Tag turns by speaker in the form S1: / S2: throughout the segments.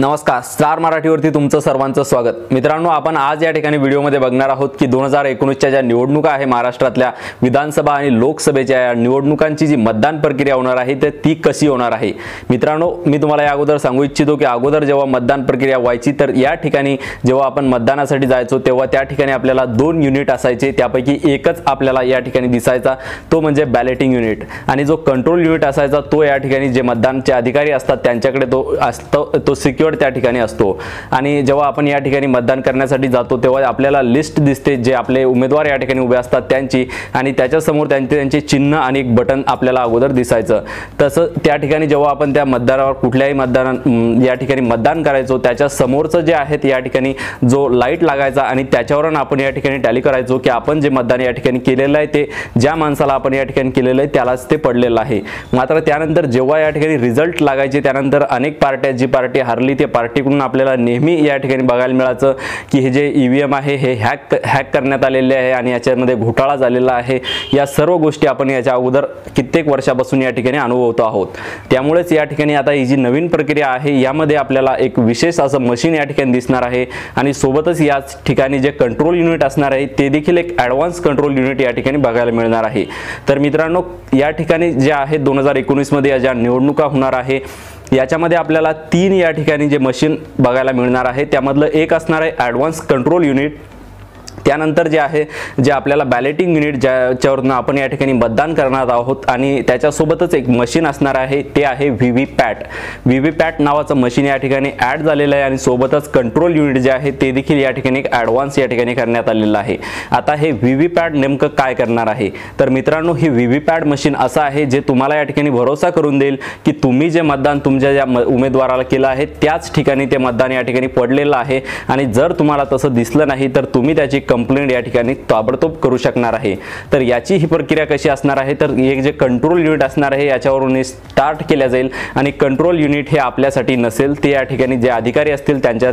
S1: नमस्कार स्टार मराठीवरती तुमचं सर्वांचं स्वागत. मित्रांनो आपण आज या ठिकाणी व्हिडिओमध्ये बघणार आहोत की दोन हजार एकोणीसच्या ज्या निवडणुका आहे महाराष्ट्रातल्या विधानसभा आणि लोकसभेच्या या निवडणुकांची जी मतदान प्रक्रिया होणार आहे तर ती कशी होणार आहे? मित्रांनो मी तुम्हाला या अगोदर सांगू इच्छितो की अगोदर जेव्हा मतदान प्रक्रिया व्हायची तर या ठिकाणी जेव्हा आपण मतदानासाठी जायचो तेव्हा त्या ठिकाणी आपल्याला दोन युनिट असायचे. त्यापैकी एकच आपल्याला या ठिकाणी दिसायचा तो म्हणजे बॅलेटिंग युनिट आणि जो कंट्रोल युनिट असायचा तो या ठिकाणी जे मतदानचे अधिकारी असतात त्यांच्याकडे तो असतो तो सिक्युअर त्या ठिकाणी असतो. आणि जेव्हा आपण या ठिकाणी मतदान करण्यासाठी जातो तेव्हा आपल्याला लिस्ट दिसते जे आपले उमेदवार या ठिकाणी उभे असतात त्यांची. आणि त्याच्यासमोर त्यांचे त्यांचे चिन्ह आणि एक बटन आपल्याला अगोदर दिसायचं. तसं त्या ठिकाणी जेव्हा आपण त्या मतदारावर कुठल्याही मतदान या ठिकाणी मतदान करायचो त्याच्या समोरचं जे आहे या ठिकाणी जो लाइट लागायचा आणि त्याच्यावरून आपण या ठिकाणी टॅली करायचो की आपण जे मतदान या ठिकाणी केलेलं आहे ते ज्या माणसाला आपण या ठिकाणी केलेलं आहे त्यालाच ते पडलेलं आहे. मात्र त्यानंतर जेव्हा या ठिकाणी रिझल्ट लागायचे त्यानंतर अनेक पार्ट्या जी पार्टी हरली ते पार्टीकडून आपल्याला नेहमी या ठिकाणी बघायला मिळायचं की हे जे ई व्ही एम आहे हे हॅक हॅक करण्यात आलेले आहे आणि याच्यामध्ये घोटाळा झालेला आहे. या सर्व गोष्टी आपण याच्या अगोदर कित्येक वर्षापासून या ठिकाणी अनुभवतो आहोत. त्यामुळेच या ठिकाणी आता ही जी नवीन प्रक्रिया आहे यामध्ये आपल्याला एक विशेष असं मशीन या ठिकाणी दिसणार आहे आणि सोबतच याच ठिकाणी जे कंट्रोल युनिट असणार आहे ते देखील एक ॲडव्हान्स कंट्रोल युनिट या ठिकाणी बघायला मिळणार आहे. तर मित्रांनो या ठिकाणी जे आहे दोन हजार एकोणीसमध्ये ज्या निवडणुका होणार आहे याच्यामध्ये आपल्याला तीन या ठिकाणी जे मशीन बघायला मिळणार आहे त्यामधलं एक असणार आहे ॲडव्हान्स कंट्रोल युनिट त्यानंतर जे आहे जे आपल्याला बॅलेटिंग युनिट ज्याच्यावरनं आपण या ठिकाणी मतदान करणार आहोत आणि त्याच्यासोबतच एक मशीन असणार आहे ते आहे V V PAT V V PAT नावाचं मशीन या ठिकाणी ॲड झालेलं आहे आणि सोबतच कंट्रोल युनिट जे आहे ते देखील या ठिकाणी एक ॲडव्हान्स या ठिकाणी करण्यात आलेलं आहे. आता हे व्ही व्ही पॅट नेमकं काय करणार आहे? तर मित्रांनो हे व्ही व्ही पॅट मशीन असं आहे जे तुम्हाला या ठिकाणी भरोसा करून देईल की तुम्ही जे मतदान तुमच्या ज्या उमेदवाराला केलं आहे त्याच ठिकाणी ते मतदान या ठिकाणी पडलेलं आहे. आणि जर तुम्हाला तसं दिसलं नाही तर तुम्ही त्याची कंप्लेंट या ठिकाणी ताबडतोब करू शकणार आहे. तर याची ही प्रक्रिया कशी असणार आहे? तर एक जे कंट्रोल युनिट असणार आहे याच्यावरून स्टार्ट केल्या जाईल. आणि कंट्रोल युनिट हे आपल्यासाठी नसेल ते या ठिकाणी जे अधिकारी असतील त्यांच्या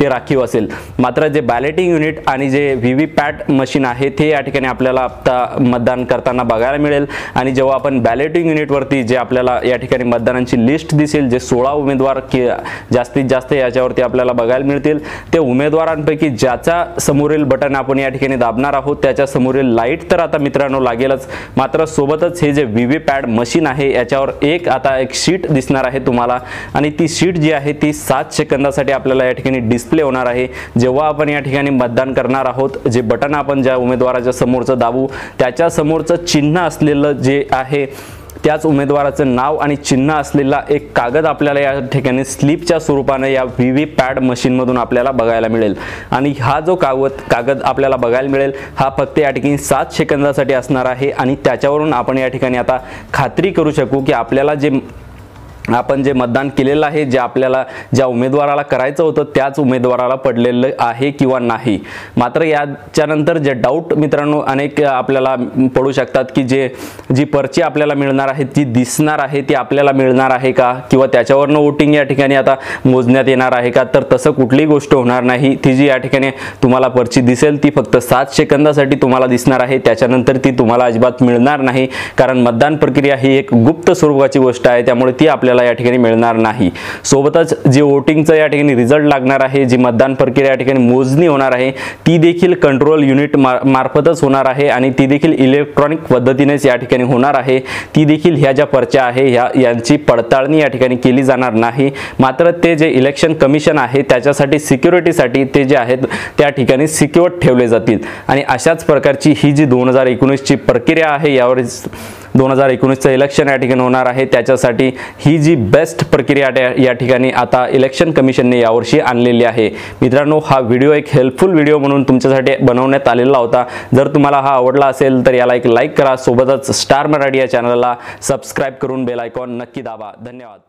S1: ते राखीव असेल. मात्र जे बॅलेटिंग युनिट आणि जे व्ही व्ही पॅट मशीन आहे ते या ठिकाणी आपल्याला आता मतदान करताना बघायला मिळेल. आणि जेव्हा आपण बॅलेटिंग युनिटवरती जे आपल्याला या ठिकाणी मतदानांची लिस्ट दिसेल जे सोळा उमेदवार की जास्तीत जास्त याच्यावरती आपल्याला बघायला मिळतील ते उमेदवारांपैकी ज्याचा समोरील समोरील बटन आपण या ठिकाणी दाबणार आहोत. त्याच्या समोरील लाइट तर आता मित्रांनो लागेलच. मात्र सोबतच हे जे व्ही व्ही पॅड मशीन आहे याच्यावर एक आता एक शीट दिसणार आहे तुम्हाला. आणि ती शीट जी आहे ती सात सेकंदासाठी आपल्याला या ठिकाणी डिस्प्ले होणार आहे. जेव्हा आपण या ठिकाणी मतदान करणार आहोत जे बटन आपण ज्या उमेदवाराच्या समोरचं दाबू त्याच्या समोरचं चिन्ह असलेलं जे आहे त्याच उमेदवाराचं नाव आणि चिन्ह असलेला एक कागद आपल्याला या ठिकाणी स्लिपच्या स्वरूपाने या व्ही व्ही पॅड मशीनमधून आपल्याला बघायला मिळेल. आणि हा जो कागद कागद आपल्याला बघायला मिळेल हा फक्त या ठिकाणी सात सेकंदासाठी असणार आहे आणि त्याच्यावरून आपण या ठिकाणी आता खात्री करू शकू की आपल्याला जे आपण जे मतदान केलेलं आहे जे आपल्याला ज्या उमेदवाराला करायचं होतं त्याच उमेदवाराला पडलेलं आहे किंवा नाही? मात्र याच्यानंतर जे डाऊट मित्रांनो अनेक आपल्याला पडू शकतात की जे जी पर्ची आपल्याला मिळणार आहे ती दिसणार आहे ती आपल्याला मिळणार आहे का? किंवा त्याच्यावरनं वोटिंग या ठिकाणी आता मोजण्यात येणार आहे का? तर तसं कुठलीही गोष्ट होणार नाही. ती जी या ठिकाणी तुम्हाला पर्ची दिसेल ती फक्त सात सेकंदासाठी तुम्हाला दिसणार आहे. त्याच्यानंतर ती तुम्हाला अजिबात मिळणार नाही. कारण मतदान प्रक्रिया ही एक गुप्त स्वरूपाची गोष्ट आहे. त्यामुळे ती आपल्याला आपल्याला या ठिकाणी मिळणार नाही. सोबतच जे वोटिंगचं या ठिकाणी रिझल्ट लागणार आहे जी मतदान प्रक्रिया या ठिकाणी मोजणी होणार आहे ती देखील कंट्रोल युनिट मार्फतच होणार आहे आणि ती देखील इलेक्ट्रॉनिक पद्धतीनेच या ठिकाणी होणार आहे. ती देखील ह्या ज्या पर्च्या आहे ह्या यांची पडताळणी या ठिकाणी केली जाणार नाही. मात्र ते जे इलेक्शन कमिशन आहे त्याच्यासाठी सिक्युरिटीसाठी ते जे आहेत त्या ठिकाणी सिक्युअर ठेवले जातील. आणि अशाच प्रकारची ही जी दोन हजार एकोणीसची प्रक्रिया आहे यावर दोन हजार एकोणीसचं इलेक्शन या ठिकाणी होणार आहे. त्याच्यासाठी ही जी बेस्ट प्रक्रिया या ठिकाणी आता इलेक्शन कमिशनने यावर्षी आणलेली आहे. मित्रांनो हा व्हिडिओ एक हेल्पफुल व्हिडिओ म्हणून तुमच्यासाठी बनवण्यात आलेला होता. जर तुम्हाला हा आवडला असेल तर याला एक लाईक करा. सोबतच स्टार मराठी या चॅनलला सबस्क्राईब करून बेल आयकॉन नक्की दाबा. धन्यवाद.